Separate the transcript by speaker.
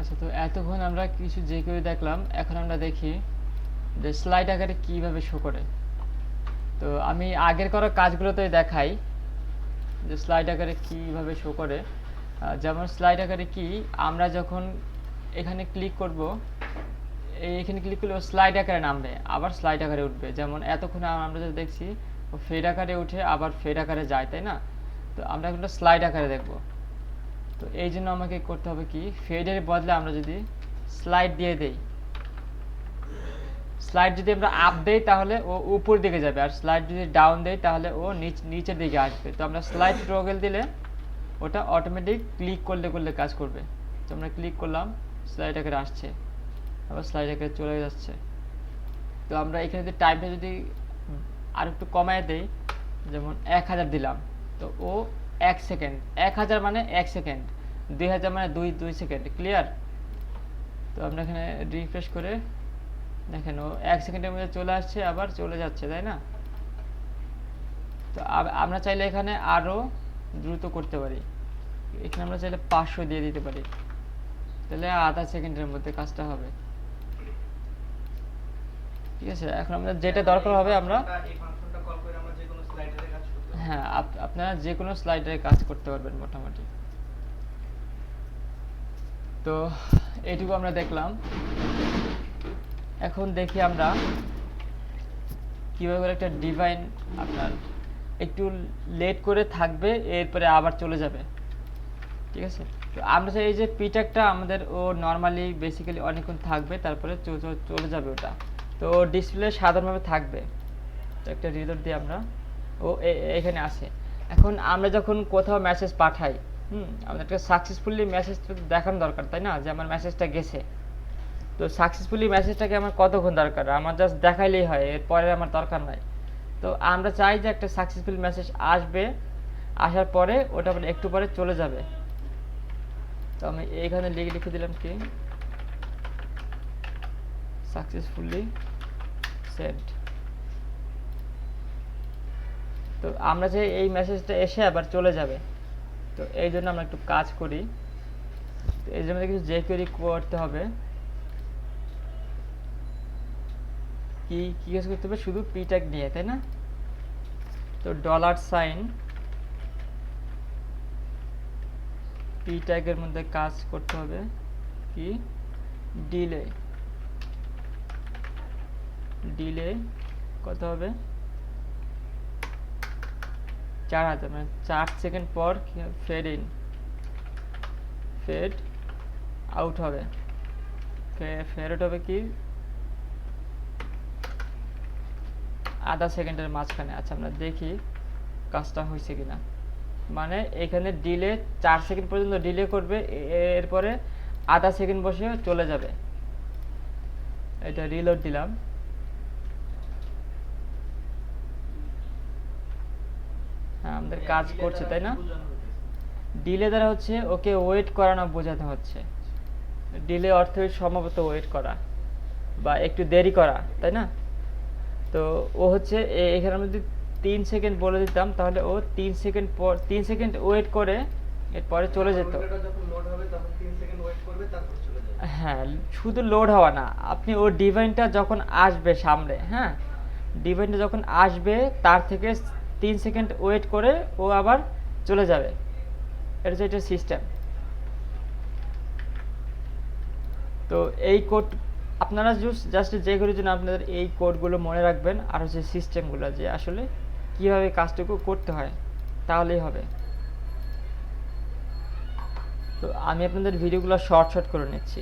Speaker 1: আচ্ছা তো এতক্ষণ আমরা কিছু যে কেউ দেখলাম, এখন আমরা দেখি যে স্লাইড আকারে কীভাবে শো করে। তো আমি আগের করা কাজগুলোতে দেখাই যে স্লাইড আকারে কীভাবে শো করে। যেমন স্লাইড আকারে কি, আমরা যখন এখানে ক্লিক করব, এই এখানে ক্লিক করলে স্লাইড আকারে নামবে, আবার স্লাইড আকারে উঠবে। যেমন এতক্ষণ আমরা যেটা দেখছি, ও ফেড আকারে উঠে আবার ফেড আকারে যায়, তাই না? তো আমরা এখন স্লাইড আকারে দেখব। তো এই জন্য আমাকে করতে হবে কি ফেডের বদলে আমরা যদি স্লাইড দিয়ে দেই। স্লাইড যদি আমরা আপ দেই তাহলে ও উপর দিকে যাবে, আর স্লাইড যদি ডাউন দেই তাহলে ও নিচ, নিচের দিকে আসবে। তো আমরা স্লাইড ট্রগল দিলে ওটা অটোমেটিক ক্লিক করলে করলে কাজ করবে। তো আমরা ক্লিক করলাম স্লাইড আকারে আসছে। আবার স্লাইড আকারে চলে যাচ্ছে। তো আমরা এখানে যদি টাইমটা যদি আর একটু কমায় দেই, যেমন এক হাজার দিলাম, তো ও এক সেকেন্ড, এক হাজার মানে এক সেকেন্ড, দুই হাজার মানে দুই দুই সেকেন্ড, ক্লিয়ার? তো আমরা এখানে রিফ্রেশ করে দেখেন ও এক সেকেন্ডের মধ্যে চলে আসছে, আবার চলে যাচ্ছে, তাই না? তো আমরা চাইলে এখানে আরও দ্রুত করতে পারি। এখানে আমরা চাইলে পাঁচশো দিয়ে দিতে পারি। তাহলে আধা সেকেন্ডের মধ্যে কাজটা হবে। ঠিক আছে? এখন আমরা যেটা দরকার হবে আমরা
Speaker 2: এই ফাংশনটা কল করে আমরা যে কোনো স্লাইডারে কাজ করতে পারব।
Speaker 1: হ্যাঁ আপনারা যে কোনো স্লাইডারে কাজ করতে পারবেন মোটামুটি। তো এইটুকু আমরা দেখলাম। এখন দেখি আমরা কীভাবে একটা ডিভাইন আপনার একটু লেট করে থাকবে, এরপরে আবার চলে যাবে। ঠিক আছে? তো আমরা এই যে পিটাকটা আমাদের ও নর্মালি বেসিক্যালি অনেকক্ষণ থাকবে, তারপরে চলে যাবে ওটা। তো ডিসপ্লে সাধারণভাবে থাকবে। তো একটা রিলোড দিয়ে আমরা। ও এখানে আসে। এখন আমরা যখন কোথাও মেসেজ পাঠাই, হুম, আমাদেরকে সাকসেসফুলি মেসেজ দেখানো দরকার, তাই না? যে আমার মেসেজটা গেছে। তো সাকসেসফুলি মেসেজটাকে আমার কতক্ষণ দরকার? আমার জাস্ট দেখাইলেই হয়, এরপরে আমার দরকার নাই। তো আমরা চাই যে একটা সাকসেসফুল মেসেজ আসবে, আসার পরে ওটা আবার একটু পরে চলে যাবে। তো আমি এইখানে লিখে লিখে দিলাম কি? সাকসেসফুলি সেন্ড তো আমরা যে এই মেসেজটা এসে আবার চলে যাবে। তো এই জন্য আমরা একটু কাজ করি। তো এই জন্য কিছু যে করতে হবে। কি কি কাজ করতে হবে? শুধু পি ট্যাগ নিয়ে, তাই না? তো ডলার সাইন পি ট্যাগের মধ্যে কাজ করতে হবে। কি? ডিলে ডিলে কত হবে? চার হাজার মানে চার সেকেন্ড পর ফেড ইন ফেড আউট হবে। ফেরত হবে কি? আধা সেকেন্ডের মাঝখানে। আচ্ছা আমরা দেখি কাজটা হয়েছে কিনা। মানে এখানে ডিলে চার সেকেন্ড পর্যন্ত ডিলে করবে, এরপরে আধা সেকেন্ড বসে চলে যাবে। এটা রিলোড দিলাম। আমাদের কাজ করছে তাই না? ডিলে দ্বারা হচ্ছে ওকে ওয়েট করানো বোঝাতে হচ্ছে। ডিলে অর্থ সম্ভবত ওয়েট করা বা একটু দেরি করা তাই না? তো ও হচ্ছে এখানে আমি যদি তিন সেকেন্ড বলে দিতাম তাহলে ও তিন সেকেন্ড পর তিন সেকেন্ড ওয়েট করে এরপরে চলে যেত।
Speaker 2: কম্পিউটারটা যখন লোড হবে তখন 3 সেকেন্ড ওয়েট করবে তারপর চলে যাবে।
Speaker 1: হ্যাঁ শুধু লোড হওয়া না আপনি ওর ডিভাইনটা যখন আসবে সামনে হ্যাঁ? ডিভাইনটা যখন আসবে তার থেকে তিন সেকেন্ড ওয়েট করে ও আবার চলে যাবে। এটা হচ্ছে এটা সিস্টেম। তো এই কোড, আপনারা জাস্ট যে করার জন্য আপনাদের এই কোডগুলো মনে রাখবেন, আর হচ্ছে সিস্টেমগুলো, যে আসলে কীভাবে কাজটুকু করতে হয়, তাহলেই হবে। তো আমি আপনাদের ভিডিওগুলো শর্ট শর্ট করে নিচ্ছি।